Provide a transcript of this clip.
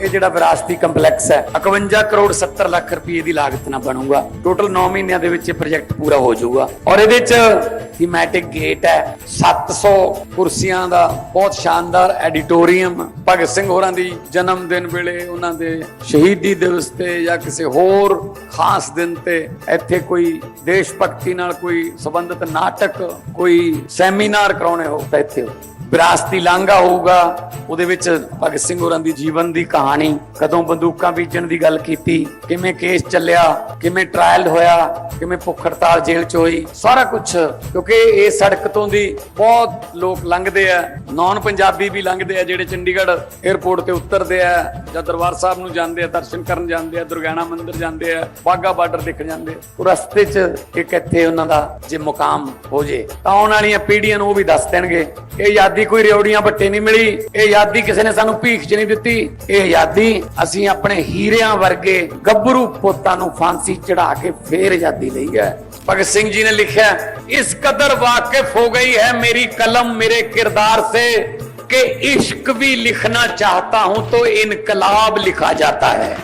ਇਹ ਜਿਹੜਾ ਵਿਰਾਸਤੀ ਕੰਪਲੈਕਸ ਹੈ 51 ਕਰੋੜ 70 ਲੱਖ ਰੁਪਏ ਦੀ ਲਾਗਤ ਨਾਲ ਬਣੂਗਾ। ਟੋਟਲ 9 ਮਹੀਨਿਆਂ ਦੇ ਵਿੱਚ ਇਹ ਪ੍ਰੋਜੈਕਟ ਪੂਰਾ ਹੋ ਜਾਊਗਾ। ਔਰ ਇਹਦੇ ਚ ਥੀਮੈਟਿਕ ਗੇਟ ਹੈ 700 ਕੁਰਸੀਆਂ ਦਾ ਬਹੁਤ ਸ਼ਾਨਦਾਰ ਐਡੀਟੋਰੀਅਮ ਭਗਤ ਸਿੰਘ ਹੋਰਾਂ ਦੀ ਜਨਮ ਦਿਨ ਵੇਲੇ ਉਹਨਾਂ ਦੇ ਸ਼ਹੀਦੀ ਦਿਵਸ ਤੇ ਜਾਂ ਕਿਸੇ ਹੋਰ ਖਾਸ ਦਿਨ ਤੇ ਇੱਥੇ ਕੋਈ ਦੇਸ਼ ਭਗਤੀ ਨਾਲ ਕੋਈ ਸੰਬੰਧਿਤ ਨਾਟਕ, ਕੋਈ ਸੈਮੀਨਾਰ ਕਰਾਉਣੇ ਹੋ ਤਾਂ ਇੱਥੇ ਵਿਰਾਸਤੀ ਲਾਂਘਾ ਹੋਊਗਾ, ਉਹਦੇ ਵਿੱਚ ਭਗਤ ਸਿੰਘ ਹੋਰਾਂ ਦੀ ਜੀਵਨ ਦੀ ਕਹਾਣੀ ਕਦੋਂ ਬੰਦੂਕਾਂ ਬੀਜਣ ਦੀ ਗੱਲ ਕੀਤੀ, ਕਿਵੇਂ ਕੇਸ ਚੱਲਿਆ, ਕਿਵੇਂ ਟ੍ਰਾਇਲ ਹੋਇਆ, ਕਿਵੇਂ ਭੁੱਖ ਹੜਤਾਲ ਜੇਲ੍ਹ ਚ ਹੋਈ, ਸਾਰਾ ਕੁਝ ਕਿਉਂਕਿ ਇਹ ਸੜਕ ਤੋਂ ਦੀ ਬਹੁਤ ਲੋਕ ਲੰਘਦੇ ਆ ਨਾਨ ਪੰਜਾਬੀ ਵੀ ਲੰਘਦੇ ਆ, ਜਿਹੜੇ ਚੰਡੀਗੜ੍ਹ 에ਅਰਪੋਰਟ ਤੇ ਉਤਰਦੇ ਆ, ਜਾਂ ਦਰਬਾਰ ਸਾਹਿਬ ਨੂੰ ਜਾਂਦੇ ਆ, ਦਰਸ਼ਨ ਕਰਨ ਜਾਂਦੇ ਆ, ਦੁਰਗਿਆਣਾ ਮੰਦਿਰ ਜਾਂਦੇ ਆ ਬਾਗਾ ਬਾਰਡਰ ਦੇਖਣ ਜਾਂਦੇ ਉਹ ਰਸਤੇ 'ਚ ਇੱਕ ਇੱਥੇ ਉਹਨਾਂ ਦਾ ਜੇ ਮੁਕਾਮ ਹੋ ਜੇ, ਤਾਂ ਆਉਣ ਵਾਲੀਆਂ ਪੀੜ੍ਹੀਆਂ ਨੂੰ ਉਹ ਵੀ ਦੱਸ ਦੇਣਗੇ। ਇਹ ਆਜ਼ਾਦੀ ਕੋਈ ਰਿਉੜੀਆਂ ਬੱਟੇ ਨਹੀਂ ਮਿਲੀ ਇਹ ਆਜ਼ਾਦੀ ਕਿਸੇ ਨੇ ਸਾਨੂੰ ਭੀਖ 'ਚ ਨਹੀਂ ਦਿੱਤੀ ਇਹ ਆਜ਼ਾਦੀ ਅਸੀਂ ਆਪਣੇ ਹੀਰਿਆਂ ਵਰਗੇ ਗੱਭਰੂ ਪੁੱਤਾਂ ਨੂੰ ਫਾਂਸੀ ਚੜਾ ਕੇ ਫੇਰ ਆਜ਼ਾਦੀ ਲਈ ਹੈ ਭਗਤ ਸਿੰਘ ਜੀ ਨੇ ਲਿਖਿਆ ਇਸ ਕਦਰ ਵਾਕਿਫ ਹੋ ਗਈ ਹੈ ਮੇਰੀ कलम मेरे किरदार से कि इश्क भी लिखना चाहता हूं तो इनकलाब लिखा जाता है